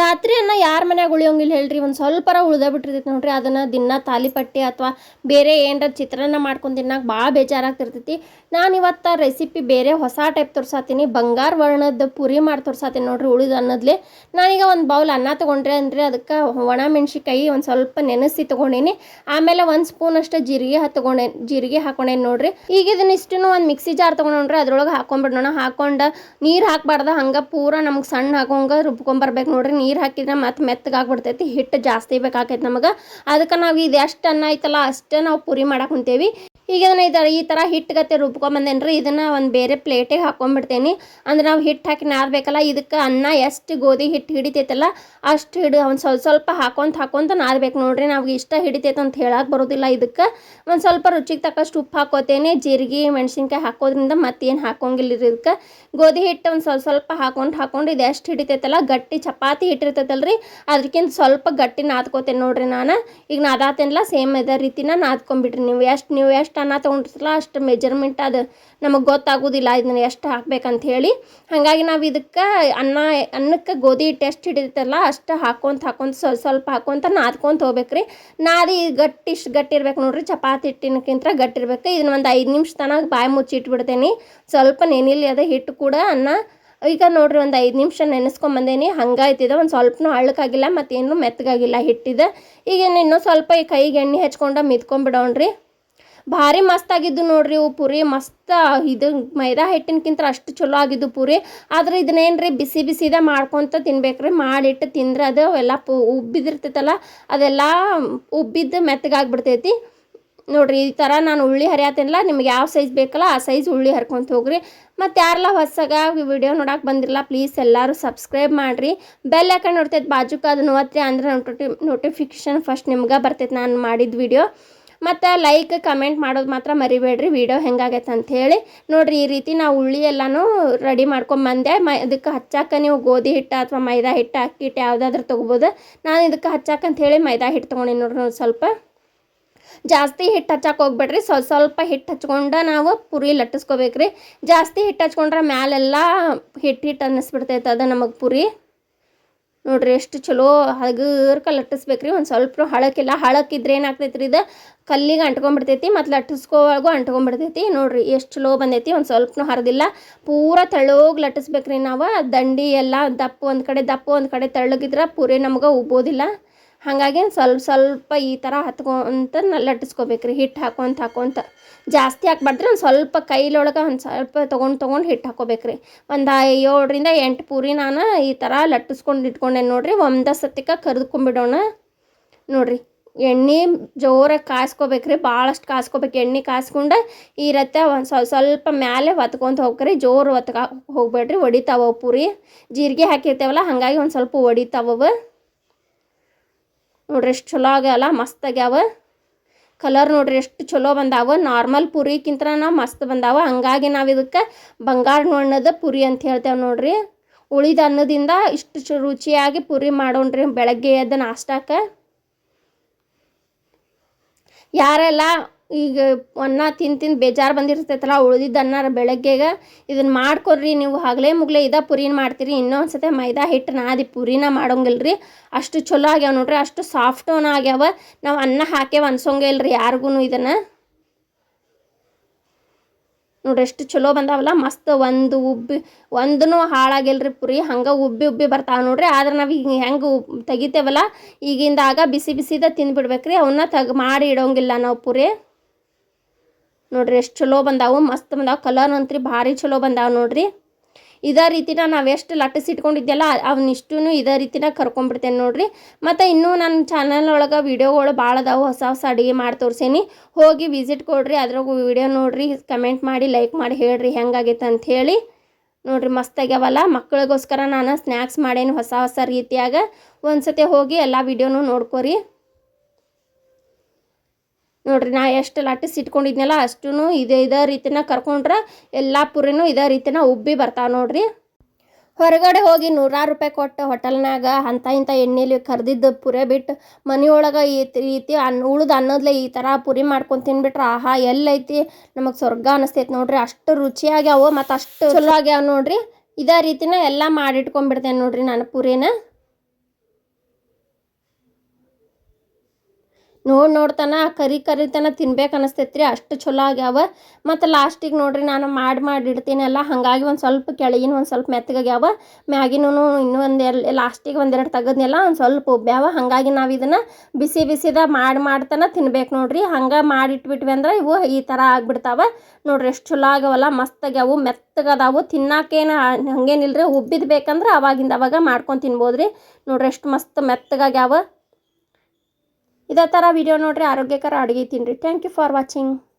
ರಾತ್ರಿ ಅನ್ನ ಯಾರ ಮನ್ಯಾಗ ಉಳಿಯೋಂಗಿಲ್ಲ ಹೇಳ್ರಿ, ಒಂದು ಸ್ವಲ್ಪರ ಉಳ್ದ ಬಿಟ್ಟಿರ್ತೈತಿ ನೋಡ್ರಿ. ಅದನ್ನು ದಿನ ತಾಲಿಪಟ್ಟಿ ಅಥವಾ ಬೇರೆ ಏನರ ಚಿತ್ರಾನ್ನ ಮಾಡ್ಕೊಂಡು ತಿನ್ನಕ್ಕೆ ಭಾಳ ಬೇಜಾರಾಗ್ತಿರ್ತೈತಿ. ನಾನು ಇವತ್ತು ರೆಸಿಪಿ ಬೇರೆ ಹೊಸ ಟೈಪ್ ತೋರ್ಸಾತೀನಿ. ಬಂಗಾರ ವರ್ಣದ ಪುರಿ ಮಾಡಿ ತೋರ್ಸಾತೀನಿ ನೋಡ್ರಿ ಉಳಿದ ಅನ್ನದ್ಲೆ. ನಾನೀಗ ಒಂದು ಬೌಲ್ ಅನ್ನ ತೊಗೊಂಡ್ರೆ ಅಂದರೆ ಅದಕ್ಕೆ ಒಣ ಮೆಣ್ಸಿಕಾಯಿ ಒಂದು ಸ್ವಲ್ಪ ನೆನೆಸಿ ತೊಗೊಂಡೀನಿ. ಆಮೇಲೆ ಒಂದು ಸ್ಪೂನ್ ಅಷ್ಟು ಜೀರಿಗೆ ಹತ್ಕೊಂಡೆ ಜೀರಿಗೆ ಹಾಕೊಂಡೇನಿ ನೋಡ್ರಿ. ಈಗ ಇದನ್ನ ಇಷ್ಟನ್ನು ಒಂದು ಮಿಕ್ಸಿ ಜಾರ್ ತೊಗೊಂಡ್ರೆ ಅದ್ರೊಳಗೆ ಹಾಕೊಂಡ್ಬಿಡೋಣ ಹಾಕೊಂಡು ನೀರು ಹಾಕ್ಬಾರ್ದ, ಹಂಗೆ ಪೂರ ನಮ್ಗೆ ಸಣ್ಣ ಹಾಕೊಂಗ ರುಬ್ಕೊಂಬರ್ಬೇಕು ನೋಡ್ರಿ. ನೀರು ಹಾಕಿದ್ರೆ ಮತ್ತೆ ಮೆತ್ತಗಾಗ್ಬಿಡ್ತೈತಿ ಹಿಟ್ಟು ಜಾಸ್ತಿ ಬೇಕಾಗೈತೆ ನಮಗೆ. ಅದಕ್ಕೆ ನಾವು ಇದು ಎಷ್ಟು ಅನ್ನ ಐತಲ್ಲ ಅಷ್ಟೇ ನಾವು ಪುರಿ ಮಾಡಕ್ಕೆ ಕುಂತೇವಿ. ಈಗ ಈ ಇದರ ಈ ಥರ ಹಿಟ್ಟುಗತ್ತೆ ರುಬ್ಕೊಂಬಂದೇನ್ರಿ, ಇದನ್ನು ಒಂದು ಬೇರೆ ಪ್ಲೇಟಿಗೆ ಹಾಕೊಂಡ್ಬಿಡ್ತೇನೆ ಅಂದ್ರೆ ನಾವು ಹಿಟ್ಟು ಹಾಕಿ ನಾರ್ಬೇಕಲ್ಲ ಇದಕ್ಕೆ ಅನ್ನ ಎಷ್ಟು ಗೋಧಿ ಹಿಟ್ಟು ಹಿಡಿತೈತಲ್ಲ, ಅಷ್ಟು ಹಿಡಿ ಒಂದು ಸ್ವಲ್ಪ ಸ್ವಲ್ಪ ಹಾಕೊಂತ ಹಾಕೊಂತ ನಾರ್ಬೇಕು ನೋಡ್ರಿ. ನಾವು ಇಷ್ಟ ಹಿಡಿತೈತೆ ಅಂತ ಹೇಳಕ್ಕೆ ಬರೋದಿಲ್ಲ ಇದಕ್ಕೆ. ಒಂದು ಸ್ವಲ್ಪ ರುಚಿಗೆ ತಕ್ಕಷ್ಟು ಉಪ್ಪು ಹಾಕೋತೇನೆ, ಜೀರಿಗೆ, ಮೆಣಸಿನ್ಕಾಯಿ ಹಾಕೋದ್ರಿಂದ ಮತ್ತೇನು ಹಾಕೋಂಗಿಲ್ಲ ಇದಕ್ಕೆ. ಗೋಧಿ ಹಿಟ್ಟು ಒಂದು ಸ್ವಲ್ಪ ಸ್ವಲ್ಪ ಹಾಕೊಂಡು ಹಾಕೊಂಡು ಇದು ಎಷ್ಟು ಹಿಡಿತೈತಲ್ಲ, ಗಟ್ಟಿ ಚಪಾತಿ ಹಿಟ್ಟಿರ್ತೈತಲ್ಲ ರೀ ಅದಕ್ಕಿಂತ ಸ್ವಲ್ಪ ಗಟ್ಟಿ ನಾದ್ಕೋತೇನೆ ನೋಡ್ರಿ ನಾನು. ಈಗ ನಾದಾತೇನಲ್ಲ ಸೇಮ್ ಇದೇ ರೀತಿನ ನಾದ್ಕೊಂಬಿಡ್ರಿ ನೀವು. ಎಷ್ಟು ನೀವು ಎಷ್ಟು ಅನ್ನ ತೊಗೊಂಡಿರ್ತಲ್ಲ ಅಷ್ಟು ಮೆಜರ್ಮೆಂಟ್ ಅದು ನಮಗೆ ಗೊತ್ತಾಗೋದಿಲ್ಲ ಇದನ್ನ ಎಷ್ಟು ಹಾಕ್ಬೇಕಂತ ಹೇಳಿ ಹಾಗಾಗಿ ನಾವು ಇದಕ್ಕೆ ಅನ್ನ, ಅನ್ನಕ್ಕೆ ಗೋಧಿ ಹಿಟ್ಟು ಎಷ್ಟು ಹಿಡಿತಲ್ಲ ಅಷ್ಟು ಹಾಕೊಂತ ಹಾಕೊಂತ ಸ್ವಲ್ಪ ಸ್ವಲ್ಪ ಹಾಕೊಂತ ನಾದ್ಕೊಂತ ಹೋಗ್ಬೇಕ್ರಿ. ನಾದಿ ಗಟ್ಟಿ ಇಷ್ಟು ಗಟ್ಟಿ ಇರ್ಬೇಕು ನೋಡ್ರಿ, ಚಪಾತಿ ಹಿಟ್ಟಿನಕ್ಕಿಂತ ಗಟ್ಟಿ ಇರ್ಬೇಕು. ಇದನ್ನ ಒಂದು ಐದು ನಿಮಿಷ ತನಕ ಬಾಯಿ ಮುಚ್ಚಿ ಇಟ್ಬಿಡ್ತೇನೆ. ಸ್ವಲ್ಪ ನೆನಿಲಿ ಅದ ಹಿಟ್ಟು ಕೂಡ ಅನ್ನ, ಈಗ ನೋಡ್ರಿ ಒಂದು ಐದು ನಿಮಿಷ ನೆನೆಸ್ಕೊಂಬಂದೇನಿ ಹಂಗಾಯ್ತಿದೆ ಒಂದು ಸ್ವಲ್ಪನೂ ಹಳ್ಳಕ್ಕಾಗಿಲ್ಲ, ಮತ್ತೇನು ಮೆತ್ತಗಾಗಿಲ್ಲ ಹಿಟ್ಟಿದೆ. ಈಗೇನು ಇನ್ನೂ ಸ್ವಲ್ಪ ಈ ಕೈಗೆ ಎಣ್ಣೆ ಹಚ್ಕೊಂಡು ಮಿದ್ಕೊಂಬಿಡೋಣ್ರಿ ಭಾರಿ ಮಸ್ತ್ ಆಗಿದ್ದು ನೋಡ್ರಿ ಇವು ಪುರಿ. ಮಸ್ತ್ ಇದು ಮೈದಾ ಹಿಟ್ಟಿನಕ್ಕಿಂತ ಅಷ್ಟು ಚಲೋ ಆಗಿದ್ದು ಪುರಿ. ಆದ್ರೆ ಇದನ್ನೇನ್ರಿ ಬಿಸಿ ಬಿಸಿದ ಮಾಡ್ಕೊತ ತಿನ್ಬೇಕ್ರಿ. ಮಾಡಿಟ್ಟು ತಿಂದ್ರೆ ಅದು ಎಲ್ಲ ಪು ಉಬ್ಬಿದಿರ್ತೈತಲ್ಲ, ಅದೆಲ್ಲ ಉಬ್ಬಿದ್ದು ಮೆತ್ತಗಾಗ್ಬಿಡ್ತೈತಿ ನೋಡ್ರಿ ಈ ಥರ ನಾನು ಉಳ್ಳಿ ಹರಿಯತ್ತೇನಲ್ಲ ನಿಮ್ಗೆ ಯಾವ ಸೈಜ್ ಬೇಕಲ್ಲ ಆ ಸೈಜ್ ಉಳ್ಳಿ ಹರ್ಕೊಂತ ಹೋಗ್ರಿ. ಮತ್ತು ಯಾರೆಲ್ಲ ಹೊಸಾಗ ವಿಡಿಯೋ ನೋಡಕ್ಕೆ ಬಂದಿರಲ್ಲ ಪ್ಲೀಸ್ ಎಲ್ಲರೂ ಸಬ್ಸ್ಕ್ರೈಬ್ ಮಾಡಿರಿ. ಬೆಲ್ ಯಾಕಂಡು ನೋಡ್ತೈತೆ, ಬಾಜುಕ ಅದು ನೋಡ್ತೀರಿ ಅಂದ್ರೆ ನೋಟಿ ನೋಟಿಫಿಕೇಶನ್ ಫಸ್ಟ್ ನಿಮ್ಗೆ ಬರ್ತೈತೆ ನಾನು ಮಾಡಿದ ವಿಡಿಯೋ. ಮತ್ತು ಲೈಕ್ ಕಮೆಂಟ್ ಮಾಡೋದು ಮಾತ್ರ ಮರಿಬೇಡ್ರಿ. ವಿಡಿಯೋ ಹೆಂಗಾಗೈತೆ ಅಂಥೇಳಿ ನೋಡ್ರಿ, ಈ ರೀತಿ ನಾವು ಉಳ್ಳಿ ಎಲ್ಲನೂ ರೆಡಿ ಮಾಡ್ಕೊಂಬಂದೆ ಮ, ಇದಕ್ಕೆ ಹಚ್ಚಾಕ ನೀವು ಗೋಧಿ ಹಿಟ್ಟು ಅಥವಾ ಮೈದಾ ಹಿಟ್ಟು ಅಕ್ಕಿ ಹಿಟ್ಟು ಯಾವುದಾದ್ರೂ ತೊಗೋಬೋದು. ನಾನು ಇದಕ್ಕೆ ಹಚ್ಚಾಕಂತ ಹೇಳಿ ಮೈದಾ ಹಿಟ್ಟು ತೊಗೊಂಡಿನಿ ನೋಡ್ರಿ ಸ್ವಲ್ಪ. ಜಾಸ್ತಿ ಹಿಟ್ಟು ಹಚ್ಚಕ್ಕೆ ಹೋಗ್ಬೇಡ್ರಿ. ಸ್ವಲ್ಪ ಸ್ವಲ್ಪ ಹಿಟ್ಟು ಹಚ್ಕೊಂಡು ನಾವು ಪುರಿ ಲಟ್ಟಿಸ್ಕೋಬೇಕ್ರಿ. ಜಾಸ್ತಿ ಹಿಟ್ಟು ಹಚ್ಕೊಂಡ್ರೆ ಮ್ಯಾಲೆಲ್ಲ ಹಿಟ್ಟು ಹಿಟ್ಟು ಅನ್ನಿಸ್ಬಿಡ್ತೈತೆ ಅದು ನಮಗೆ ಪುರಿ. ನೋಡ್ರಿ ಎಷ್ಟು ಚಲೋ ಹಗರ್ಕ ಲಟ್ಟಿಸ್ಬೇಕ್ರಿ ಒಂದು ಸ್ವಲ್ಪ ಹಳಕ್ಕಿಲ್ಲ, ಹಳಕ್ಕಿದ್ರೆ ಏನಾಗ್ತೈತೆ ರೀ ಇದು? ಕಲ್ಲಿಗೆ ಅಂಟ್ಕೊಂಡ್ಬಿಡ್ತೈತಿ, ಮತ್ತು ಲಟ್ಟಿಸ್ಕೋವಾಗೂ ಅಂಟ್ಕೊಂಡ್ಬಿಡ್ತೈತಿ. ನೋಡ್ರಿ ಎಷ್ಟು ಚಲೋ ಬಂದೈತಿ, ಒಂದು ಸ್ವಲ್ಪನೂ ಹರಿದಿಲ್ಲ. ಪೂರ ತೆಳ್ಳಗೆ ಲಟ್ಟಿಸ್ಬೇಕ್ರಿ ನಾವು. ದಂಡಿ ಎಲ್ಲ ದಪ್ಪ ಒಂದು ಕಡೆ, ದಪ್ಪ ಒಂದು ಕಡೆ ತೆಳ್ಳಗಿದ್ರೆ ಪೂರೆ ನಮ್ಗೆ ಉಬ್ಬೋದಿಲ್ಲ ಹಾಗಾಗಿ ಸ್ವಲ್ಪ ಸ್ವಲ್ಪ ಈ ಥರ ಹತ್ಕೊಂತ ಲಟ್ಟಿಸ್ಕೋಬೇಕ್ರಿ ಹಿಟ್ಟು ಹಾಕೊಂತ ಹಾಕೊಂತ. ಜಾಸ್ತಿ ಹಾಕ್ಬಾರ್ದ್ರಿ, ಒಂದು ಸ್ವಲ್ಪ ಕೈಲೊಳಗೆ ಒಂದು ಸ್ವಲ್ಪ ತೊಗೊಂಡು ತೊಗೊಂಡು ಹಿಟ್ಟು ಹಾಕೋಬೇಕ್ರಿ. ಒಂದು ಏಳರಿಂದ ಎಂಟು ಪೂರಿ ನಾನು ಈ ಥರ ಲಟ್ಟಿಸ್ಕೊಂಡು ಇಟ್ಕೊಂಡೆ ನೋಡಿರಿ, ಒಂದೇ ಸತಿಕ ಕರೆದ್ಕೊಂಬಿಡೋಣ. ನೋಡಿರಿ, ಎಣ್ಣೆ ಜೋರಾಗಿ ಕಾಯಿಸ್ಕೋಬೇಕ್ರಿ ಭಾಳಷ್ಟು ಕಾಯಿಸ್ಕೋಬೇಕು. ಎಣ್ಣೆ ಕಾಯಿಸ್ಕೊಂಡು ಈ ಒಂದು ಸ್ವಲ್ಪ ಸ್ವಲ್ಪ ಮ್ಯಾಲೆ ಒತ್ಕೊಂತ ಹೋಗ್ರಿ, ಜೋರು ಒತ್ಕ ಹೋಗ್ಬೇಡ್ರಿ, ಹೊಡಿತಾವ ಪೂರಿ. ಜೀರಿಗೆ ಹಾಕಿರ್ತೇವಲ್ಲ, ಹಾಗಾಗಿ ಒಂದು ಸ್ವಲ್ಪ ಹೊಡಿತಾವವು ನೋಡ್ರಿ ಎಷ್ಟು ಚಲೋ ಆಗ್ಯಾವಲ್ಲ, ಮಸ್ತ್ ಆಗ್ಯಾವ. ಕಲರ್ ನೋಡ್ರಿ ಎಷ್ಟು ಚಲೋ ಬಂದಾವ. ನಾರ್ಮಲ್ ಪುರಿಕ್ಕಿಂತ ಮಸ್ತ್ ಬಂದಾವ. ಹಂಗಾಗಿ ನಾವು ಇದಕ್ಕೆ ಬಂಗಾರ ನೋಣ್ಣದ ಪುರಿ ಅಂತ ಹೇಳ್ತೇವೆ ನೋಡ್ರಿ. ಉಳಿದ ಅನ್ನದಿಂದ ಇಷ್ಟು ರುಚಿಯಾಗಿ ಪುರಿ ಮಾಡೋಣ್ರಿ ಬೆಳಗ್ಗೆ ಎದ್ದು ನಾಷ್ಟಕ್ಕೆ ಯಾರೆಲ್ಲ ಈಗ ಅನ್ನ ತಿಂದು ತಿಂದು ಬೇಜಾರು ಬಂದಿರ್ತೈತಲ್ಲ, ಉಳಿದಿದ್ದ ಅನ್ನ ಬೆಳಗ್ಗೆಗೆ ಇದನ್ನು ಮಾಡ್ಕೊಡ್ರಿ ನೀವು. ಹಗಲೇ ಮುಗ್ಲೆ ಇದ ಪುರಿನ ಮಾಡ್ತೀರಿ. ಇನ್ನೊಂದು ಸತಿ ಮೈದಾ ಹಿಟ್ಟು ನಾದಿ ಪುರಿನ ಮಾಡೋಂಗಿಲ್ಲ ರೀ ಅಷ್ಟು ಚಲೋ ಆಗ್ಯಾವ ನೋಡ್ರಿ. ಅಷ್ಟು ಸಾಫ್ಟೂನ ಆಗ್ಯಾವ. ನಾವು ಅನ್ನ ಹಾಕ್ಯಾವ ಅನ್ಸೋಂಗೇ ಇಲ್ರಿ ಯಾರಿಗೂ ಇದನ್ನು. ನೋಡ್ರಿ ಎಷ್ಟು ಚಲೋ ಬಂದಾವಲ್ಲ. ಮಸ್ತ್ ಒಂದು ಉಬ್ಬಿ ಒಂದೂ ಹಾಳಾಗಿಲ್ರಿ ಪುರಿ. ಹಂಗೆ ಉಬ್ಬಿ ಉಬ್ಬಿ ಬರ್ತಾವೆ ನೋಡ್ರಿ. ಆದ್ರೆ ನಾವು ಈಗ ಹೆಂಗೆ ತೆಗಿತೇವಲ್ಲ, ಈಗಿಂದಾಗ ಬಿಸಿ ಬಿಸಿದ ತಿಂದ್ಬಿಡ್ಬೇಕ್ರಿ. ಅವನ್ನ ತಗ ಮಾಡಿ ಇಡೋಂಗಿಲ್ಲ ನಾವು ಪುರಿ. ನೋಡ್ರಿ ಎಷ್ಟು ಚಲೋ ಬಂದಾವು, ಮಸ್ತ್ ಬಂದಾವು, ಕಲರ್ ಅಂತ್ರಿ ಭಾರಿ ಚಲೋ ಬಂದಾವ ನೋಡ್ರಿ. ಇದೇ ರೀತಿನ ನಾವು ಎಷ್ಟು ಲಟ್ಟಿಸಿಟ್ಕೊಂಡಿದ್ದೆಲ್ಲ ಅವನಿಷ್ಟು ಇದೇ ರೀತಿನ ಕರ್ಕೊಂಡ್ಬಿಡ್ತೇನೆ ನೋಡ್ರಿ. ಮತ್ತು ಇನ್ನೂ ನನ್ನ ಚಾನಲ್ ಒಳಗೆ ವೀಡಿಯೋಗಳು ಭಾಳ ಅದಾವು, ಹೊಸ ಹೊಸ ಅಡುಗೆ ಮಾಡಿ ತೋರಿಸೇನಿ. ಹೋಗಿ ವಿಸಿಟ್ ಕೊಡ್ರಿ, ಅದ್ರಾಗ ವೀಡಿಯೋ ನೋಡ್ರಿ ಕಮೆಂಟ್ ಮಾಡಿ ಲೈಕ್ ಮಾಡಿ ಹೇಳ್ರಿ ಹೆಂಗಾಗೈತೆ ಅಂತ ಹೇಳಿ. ನೋಡ್ರಿ ಮಸ್ತ್ ಆಗ್ಯಾವಲ್ಲ ಮಕ್ಕಳಿಗೋಸ್ಕರ ನಾನು ಸ್ನ್ಯಾಕ್ಸ್ ಮಾಡೇನಿ ಹೊಸ ಹೊಸ ರೀತಿಯಾಗ. ಒಂದು ಸತಿ ಹೋಗಿ ಎಲ್ಲ ವೀಡಿಯೋನು ನೋಡ್ಕೊರಿ. ನೋಡ್ರಿ, ನಾ ಎಷ್ಟು ಲಟ್ಟಿಸಿ ಇಟ್ಕೊಂಡಿದ್ನಲ್ಲ ಅಷ್ಟೂ ಇದೇ ಇದೇ ರೀತಿನ ಕರ್ಕೊಂಡ್ರೆ ಎಲ್ಲ ಪುರಿನೂ ಇದೇ ರೀತಿನ ಉಬ್ಬಿ ಬರ್ತಾವೆ ನೋಡ್ರಿ. ಹೊರಗಡೆ ಹೋಗಿ ನೂರಾರು ರೂಪಾಯಿ ಕೊಟ್ಟು ಹೋಟೆಲ್ನಾಗ ಅಂಥ ಇಂಥ ಎಣ್ಣೆಲಿ ಕರೆದಿದ್ದು ಪುರಿ ಬಿಟ್ಟು ಮನೆಯೊಳಗೆ ಈ ರೀತಿ ಅನ್ನ ಉಳ್ದು ಅನ್ನೋದ್ಲೆ ಈ ಥರ ಪುರಿ ಮಾಡ್ಕೊಂಡು ತಿನ್ಬಿಟ್ರೆ ಆಹಾ, ಎಲ್ಲೈತಿ. ನಮಗೆ ಸ್ವರ್ಗ ಅನಿಸ್ತೈತೆ ನೋಡ್ರಿ. ಅಷ್ಟು ರುಚಿಯಾಗ್ಯಾವ ಮತ್ತು ಅಷ್ಟು ಚಲೋ ಆಗ್ಯಾವ ನೋಡ್ರಿ. ಇದೇ ರೀತಿನ ಎಲ್ಲ ಮಾಡಿಟ್ಕೊಂಡ್ಬಿಡ್ತೇನೆ ನೋಡ್ರಿ ನಾನು ಪುರಿನ. ನೋಡಿ ನೋಡ್ತಾನ, ಕರಿ ಕರಿತನ ತಿನ್ಬೇಕು ಅನಿಸ್ತೈತ್ರಿ, ಅಷ್ಟು ಚಲೋ ಆಗ್ಯಾವ. ಮತ್ತು ಲಾಸ್ಟಿಗೆ ನೋಡಿರಿ ನಾನು ಮಾಡಿ ಮಾಡಿ ಇಡ್ತೀನಲ್ಲ ಹಾಗಾಗಿ ಒಂದು ಸ್ವಲ್ಪ ಕೆಳಗಿನ ಒಂದು ಸ್ವಲ್ಪ ಮೆತ್ತಗಾಗ್ಯಾವ. ಮ್ಯಾಗಿನೂ ಇನ್ನೂ ಒಂದು ಲಾಸ್ಟಿಗೆ ಒಂದೆರಡು ತೆಗದ್ನೆಲ್ಲ, ಒಂದು ಸ್ವಲ್ಪ ಉಬ್ಬ್ಯಾವ. ಹಾಗಾಗಿ ನಾವು ಇದನ್ನು ಬಿಸಿ ಬಿಸಿದ ಮಾಡಿ ಮಾಡ್ತಾನೆ ತಿನ್ಬೇಕು ನೋಡ್ರಿ. ಹಂಗೆ ಮಾಡಿಟ್ಬಿಟ್ವಿ ಅಂದ್ರೆ ಇವು ಈ ಥರ ಆಗ್ಬಿಡ್ತಾವ. ನೋಡ್ರಿ ಎಷ್ಟು ಚಲೋ ಆಗವಲ್ಲ, ಮಸ್ತಾಗ್ಯಾವು, ಮೆತ್ತಗದಾವು. ತಿನ್ನಾಕೇನು ಹಂಗೇನಿಲ್ರಿ, ಉಬ್ಬಿದ ಬೇಕಂದ್ರೆ ಅವಾಗಿಂದ ಅವಾಗ ಮಾಡ್ಕೊಂಡು ತಿನ್ಬೋದು ರೀ ನೋಡ್ರಿ ಎಷ್ಟು ಮಸ್ತ್ ಮೆತ್ತಗಾಗ್ಯಾವ. ಇದೇ ಥರ ವಿಡಿಯೋ ನೋಡ್ರಿ ಆರೋಗ್ಯಕರ ಅಡುಗೆ ತಿನ್ನಿರಿ ಥ್ಯಾಂಕ್ ಯು ಫಾರ್ ವಾಚಿಂಗ್